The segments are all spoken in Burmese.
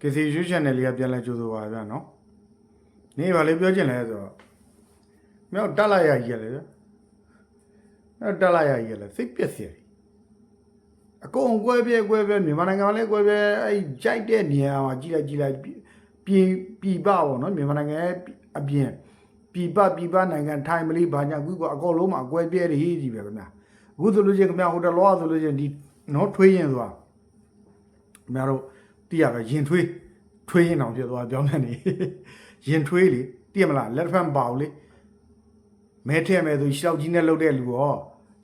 ကေစီရွှေ channel လေးကပြန်လဲကြိုးဆိုပါဗျာနော်နေပါလေပြောချင်လဲဆိုတော့မြောက်တက်လိုက်ရကြီးရလေဗျာမြောက်တက်လိုက်ရကြီးရလေစိတ်ပျက်စီတယ်အကုန်ကွဲပြဲကွဲပြဲမြန်မာနိုင်ငံမှာလည်းကွဲပြဲအဲ့ကြိုက်တဲ့နေရာမှာကြီးလိုက်ကြီးလိုက်ပြည်ပြည်ပပေါ့နော်မြန်မာနိုင်ငံရဲ့အပြင်ပြည်ပပြည်ပနိုင်ငံထိုင်မလေးဘာညာအခုကအကုန်လုံးမှာကွဲပြဲတွေကြီးပဲခင်ဗျာအခုဆိုလို့ချင်းခင်ဗျာဟိုတလောဆိုလို့ချင်းဒီနော်ထွေးရင်ဆိုတာခင်ဗျားတို့ သိရပဲရင်ထွေးထွေးရင်အောင်ဖြစ်သွားပြောင်းနေနေရင်ထွေးလေသိရမလားလက်ဖက်ပါဘူးလေမဲထည့်မယ်ဆိုရှောက်ကြီးနဲ့လှုပ်တဲ့လူရော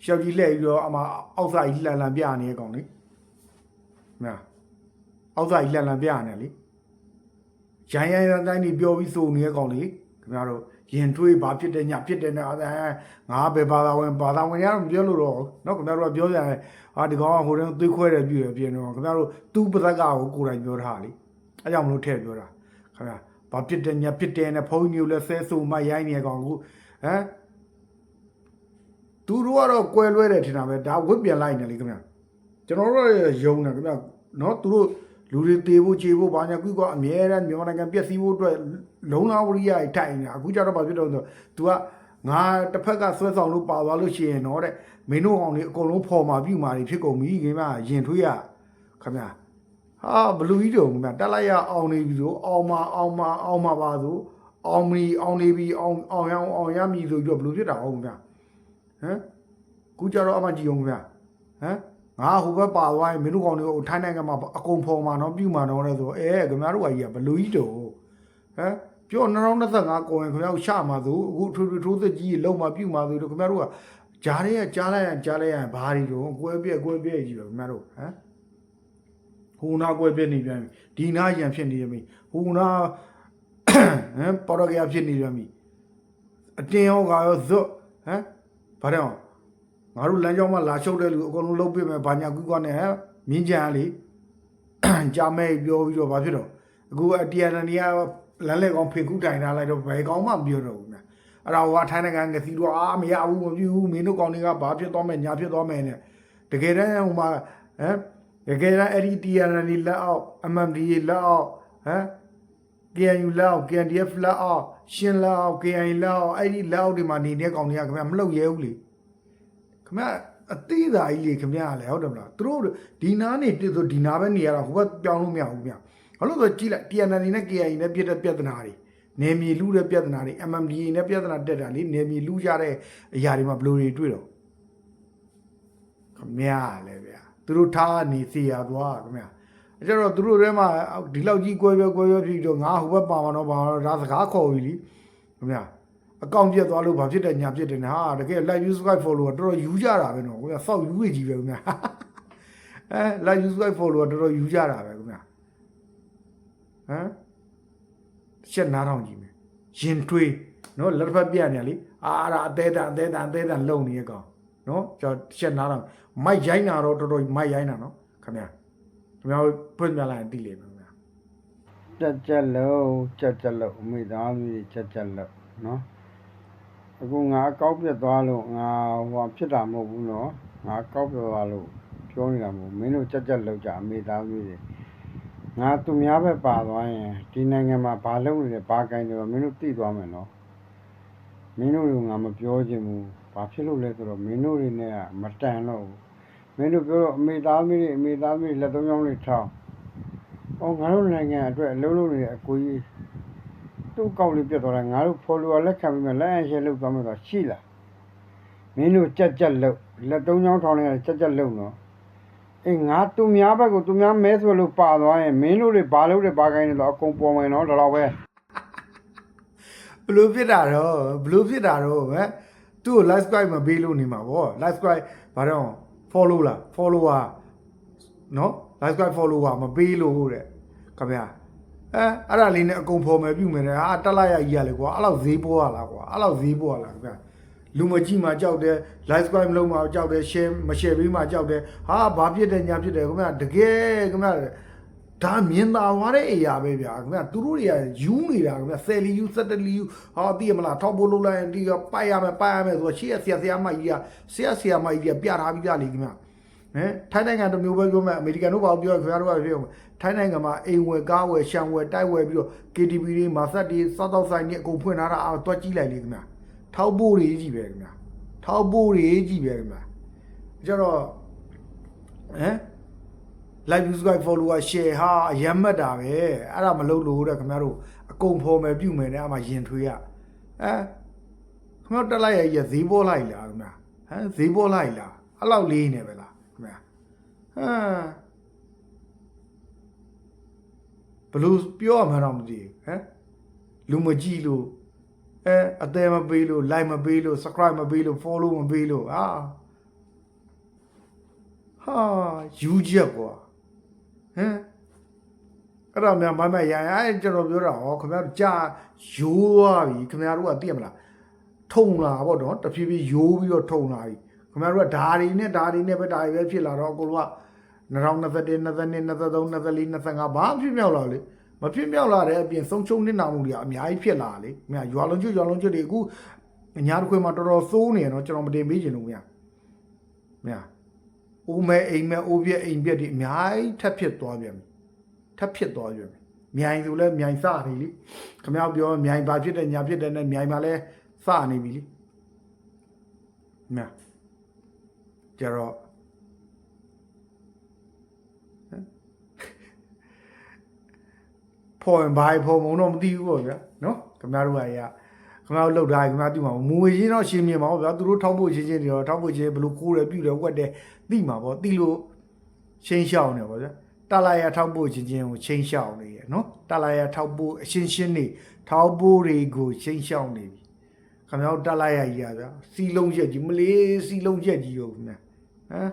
ရှောက်ကြီးလှည့်ပြီးတော့အမအောက်စာကြီးလှန်လှန်ပြနေကောင်လေမလားအောက်စာကြီးလှန်လှန်ပြနေလေရိုင်းရိုင်းတိုင်းတိုင်းပြောပြီးစုံနေတဲ့ကောင်လေခင်ဗျားတို့ ရင်တွေးဘာဖြစ်တယ်ညဖြစ်တယ်နဲ့အဲငါပဲဘာသာဝင်ဘာသာဝင်ရတော့မပြောလို့တော့နော်ခင်ဗျားတို့ကပြောကြတယ်ဟာဒီကောင်ကဟိုတန်းသွေးခွဲတယ်ပြည့်ရပြင်တော့ခင်ဗျားတို့သူ့ပဇက်ကကိုကိုယ်တိုင်ပြောထားလေအဲကြောင့်မလို့ထည့်ပြောတာခင်ဗျာဘာဖြစ်တယ်ညဖြစ်တယ်နဲ့ဘုန်းကြီးကိုလည်းဆဲဆိုမှရိုင်းနေကောင်ကိုဟမ်သူတို့ကတော့ကွဲလွဲတယ်ထင်တာပဲဒါဝစ်ပြန်လိုက်နေလေခင်ဗျာကျွန်တော်တို့ရုံနေခင်ဗျာနော်သူတို့ လူတွေတေဖို့ခြေဖို့ဘာညာကွကအမြဲတမ်းမြန်မာနိုင်ငံပြည့်စည်ဖို့အတွက်လုံလာဝရိယကြီးထိုင်နေတာအခုကျတော့ဘာဖြစ်တော့ဆို तू ကငါတစ်ဖက်ကဆွဲဆောင်လို့ပါသွားလို့ရှိရင်တော့တဲ့မင်းတို့အောင်လေးအကုန်လုံးဖော်မာပြုမာတွေဖြစ်ကုန်ပြီခင်ဗျာရင်ထွေးရခင်ဗျာဟာဘလူကြီးတုံခင်ဗျာတက်လိုက်ရအောင်နေပြီဆိုအောင်မအောင်မအောင်မပါဆိုအောင်မီအောင်နေပြီအောင်အောင်ရအောင်အောင်ရမည်ဆိုပြီးတော့ဘလူဖြစ်တာဟုတ်ခင်ဗျာဟမ်ကူကြတော့အမှကြည့်အောင်ခင်ဗျာဟမ် ငါဟိုဘက်ပါသွားရင်မင်းတို့ကောင်တွေကိုထိုင်းနိုင်ငံမှာအကုန်ဖော်မာတော့ပြုမာတော့လဲဆိုအဲခင်ဗျားတို့ကကြီးကဘလူကြီးတုံဟမ်ပြော2025ကိုရင်ခင်ဗျားတို့ရှာမှာဆိုအခုထူထူထိုးသက်ကြီးလုံးမှာပြုမှာဆိုတော့ခင်ဗျားတို့ကဂျားတွေကကြားလိုက်ရင်ကြားလိုက်ရင်ဘာတွေတော့ကွဲပြက်ကွဲပြက်ကြီးပဲခင်ဗျားတို့ဟမ်ဟိုနာကွဲပြက်နေပြန်ပြီဒီနာရန်ဖြစ်နေပြီဟိုနာဟမ်ပေါ်တော့ကြဖြစ်နေပြန်ပြီအတင်းရောကရောဇွတ်ဟမ်ဘာတော့ ငါတို့လမ်းကြောင်းမှာလာချုပ်တဲ့လူအကုန်လုံးလုံးပြမယ်ဘာညာကူကွာနဲ့ဟမ်မြင်းကြံလေကြာမဲပြောပြီးတော့ဘာဖြစ်တော့အခုအတီယန်နီယာလမ်းလေကောင်ဖေကူတိုင်ထားလိုက်တော့ဘယ်ကောင်မှမပြောတော့ဘူးများအဲ့ဒါဟိုကထိုင်းနိုင်ငံငစီတော့အာမရဘူးမပြဘူးမင်းတို့ကောင်တွေကဘာဖြစ်သွားမယ်ညာဖြစ်သွားမယ်နဲ့တကယ်တမ်းဟိုမှာဟမ်တကယ်တမ်းအဲ့ဒီ TNL လက်အောက် MMDA လက်အောက်ဟမ် KNU လက်အောက် KNDF လက်အောက်ရှင်းလက်အောက် KNI လက်အောက်အဲ့ဒီလက်အောက်တွေမှာနေတဲ့ကောင်တွေကခင်ဗျမလုပ်ရဲဘူးလေ ခင်ဗျအသေးသားကြီးလေခင်ဗျားလည်းဟုတ်တယ်မလားသူတို့ဒီနားနေတည်ဆိုဒီနားပဲနေရတာဟိုဘက်ပြောင်းလို့မရဘူးဗျဘာလို့လဲဆိုကြည့်လိုက် TNL နဲ့ KNI နဲ့ပြည့်တဲ့ပြဿနာတွေနေမြေလူတဲ့ပြဿနာတွေ MMDA နဲ့ပြဿနာတက်တာလေနေမြေလူကြတဲ့အရာတွေမှာဘယ်လိုတွေတွေ့တော့ခင်ဗျားလည်းဗျာသူတို့ထားနေစီရသွားခင်ဗျာအဲ့ကျတော့သူတို့ထဲမှာဒီလောက်ကြီးကွဲပြဲကွဲပြဲဖြစ်တော့ငါဟိုဘက်ပါမှာတော့ပါမှာတော့ဒါစကားခေါ်ပြီလीခင်ဗျာ အကောင့်ပြတ်သွားလို့ဘာဖြစ်တယ်ညာဖြစ်တယ်ဟာတကယ် live view subscribe follow တော်တော်ယူကြတာပဲနော်ခင်ဗျာစောက်ယူနေကြီးပဲခင်ဗျာအဲ live view subscribe follow တော်တော်ယူကြတာပဲခင်ဗျာဟမ်ချက်နားထောင်ကြည့်မယ်ရင်တွေးနော်လက်တစ်ဖက်ပြနေရလေအာဒါအသေးတန်အသေးတန်အသေးတန်လုံနေရကောင်နော်ကျွန်တော်ချက်နားထောင်မိုက်ရိုင်းတာတော့တော်တော်မိုက်ရိုင်းတာနော်ခင်ဗျာခင်ဗျာဖွင့်ပြလိုက်ရင်သိလိမ့်မယ်ခင်ဗျာကြက်ကြက်လုံးကြက်ကြက်လုံးအမိသားစုတွေကြက်ကြက်လုံးနော် အခုငါအကောက်ပြတ်သွားလို့ငါဟိုဖြစ်တာမဟုတ်ဘူးနော်ငါကောက်ပြတ်သွားလို့ပြောနေတာမဟုတ်မင်းတို့ကြက်ကြက်လုံးကြအမိသားစုတွေငါသူများပဲပါသွားရင်ဒီနိုင်ငံမှာဘာလုပ်နေလဲဘာကိုင်းနေတော့မင်းတို့သိသွားမယ်နော်မင်းတို့ကငါမပြောချင်ဘူးဘာဖြစ်လို့လဲဆိုတော့မင်းတို့တွေနဲ့ကမတန်တော့ဘူးမင်းတို့ပြောတော့အမိသားစုတွေအမိသားစုတွေလက်သုံးချောင်းတွေထောင်း။အော်ငါတို့နိုင်ငံအတွက်အလုံးလုံးနေတဲ့အကိုကြီး သူ့ကောက်လေးပြတ်သွားတာငါတို့ follower လက်ခံပြီးမှလက်အရှယ်လောက်သွားမှတော့ရှိလား။မင်းတို့ကြက်ကြက်လို့လက်သုံးချောင်းထောင်နေကြက်ကြက်လို့နော်။အေးငါသူများဘက်ကိုသူများမဲဆွဲလို့ပါသွားရင်မင်းတို့တွေဘာလုပ်တယ်ဘာကိုင်းတယ်တော့အကုန်ပေါ်မယ်နော်ဒါတော့ပဲဘလို့ဖြစ်တာတော့ဘလို့ဖြစ်တာတော့ဟမ်သူ့ကို live subscribe မပေးလို့နေမှာဗော live subscribe ဘာတော့ follow လား follower နော် live subscribe follower မပေးလို့တဲ့ခင်ဗျာ အဲအဲ့ဒါလေးနဲ့အကုန်ဖော်မယ်ပြုမယ်တဲ့ဟာတက်လိုက်ရကြီးရလေကွာအဲ့လောက်ဈေးပေါ်ရလားကွာအဲ့လောက်ဈေးပေါ်ရလားခင်ဗျာလူမကြီးမှကြောက်တယ် live subscribe မလုပ်မှကြောက်တယ် share မ share ပေးမှကြောက်တယ်ဟာဘာဖြစ်တယ်ညာဖြစ်တယ်ခင်ဗျာတကယ်ခင်ဗျာဒါမြင်သာသွားတဲ့အရာပဲဗျာခင်ဗျာသူတို့တွေကယူနေတာခင်ဗျာဆယ်လီယူဆက်တလီယူဟာသိရမလားထောက်ပို့လုပ်လိုက်ရင်ဒီကပိုက်ရမယ်ပိုက်ရမယ်ဆိုတော့ရှေ့ရဆရာဆရာမကြီးကဆရာဆရာမကြီးကပြထားပြီးသားလေခင်ဗျာ ဟမ်ထိုင်းနိုင်ငံတစ်မျိုးပဲပြောမယ်အမေရိကန်တို့ဘာပြောခင်ဗျားတို့ကပြောမယ်ထိုင်းနိုင်ငံမှာအိမ်ဝယ်ကားဝယ်ရှံဝယ်တိုက်ဝယ်ပြီးတော့ KTV တွေမာဆက်တွေစားတော့ဆိုင်တွေအကုန်ဖွင့်ထားတာအာတွက်ကြည့်လိုက်လေခင်ဗျာထောက်ပို့တွေကြီးပဲခင်ဗျာထောက်ပို့တွေကြီးပဲခင်ဗျာကျတော့ဟမ် live subscribe follower share ဟာအယမ်းမှတ်တာပဲအဲ့ဒါမလုပ်လို့တဲ့ခင်ဗျားတို့အကုန်ဖော်မယ်ပြုမယ်နဲ့အမှရင်ထွေးရအဲခင်ဗျားတက်လိုက်ရရဈေးပေါ်လိုက်လားခင်ဗျာဟမ်ဈေးပေါ်လိုက်လားအဲ့လောက်လေးနေပဲလားခင်ဗျာဟ မ်ဘလို့ပြောရမှန်းတော့မသိဘူးဟမ်လူမကြည့်လို့အဲအသေးမပေးလို့ like မပေးလို့ subscribe မပေးလို့ follow မပေးလို့ဟာဟာယူချက်ကွာဟမ်အဲ့တော့မြန်မမရရအဲ့ကျွန်တော်ပြောတာဟောခင်ဗျားတို့ကြာရိုးသွားပြီခင်ဗျားတို့ကသိရမလားထုံလာပေါ့နော်တဖြည်းဖြည်းရိုးပြီးတော့ထုံလာပြီခင်ဗျားတို့ကဓာရီနဲ့ဓာရီနဲ့ပဲဓာရီပဲဖြစ်လာတော့အကုန်လုံးက 2021 22 23 24 25ဘာဖြစ်မြောက်လာလေမဖြစ်မြောက်လာတဲ့အပြင်ဆုံးချုံနေတာမှုတွေကအများကြီးဖြစ်လာလေခင်ဗျာရွာလုံးကျွရွာလုံးကျွတွေအခုညာတစ်ခွေမှာတော်တော်စိုးနေရတော့ကျွန်တော်မတင်ပေးချင်ဘူးခင်ဗျာခင်ဗျာအိုးမဲအိမ်မဲအိုးပြက်အိမ်ပြက်ဒီအများကြီးထပ်ဖြစ်သွားပြန်ပြီထပ်ဖြစ်သွားပြန်ပြီမြိုင်ဆိုလဲမြိုင်စနေလीခမ ्या ပြောမြိုင်ဘာဖြစ်တယ်ညာဖြစ်တယ်နဲ့မြိုင်မှာလဲစနေပြီလीမြာကြတော့ဟမ် ဖော်ရင်ဘာဖော်မုံတော့မသိဘူးပေါ့ဗျာနော်ခင်ဗျားတို့ကကြီးကခင်ဗျားတို့လှုပ်တာခင်ဗျားသိမှာမူဝေချင်းတော့ရှင်းမြင်မှာပေါ့ဗျာသူတို့ထောက်ဖို့ချင်းချင်းတွေတော့ထောက်ဖို့ချင်းဘယ်လိုကိုးတယ်ပြုတယ်ဝက်တယ်သိမှာပေါ့သိလို့ရှင်းရှောင်းနေပေါ့ဗျာတလာရထောက်ဖို့ချင်းချင်းကိုချင်းရှောင်းနေရနော်တလာရထောက်ဖို့အရှင်းရှင်းနေထောက်ဖို့တွေကိုချင်းရှောင်းနေပြီခင်ဗျားတို့တလာရကြီးရဗျာစီလုံးရက်ကြီးမလေးစီလုံးရက်ကြီးရောခင်ဗျာဟမ်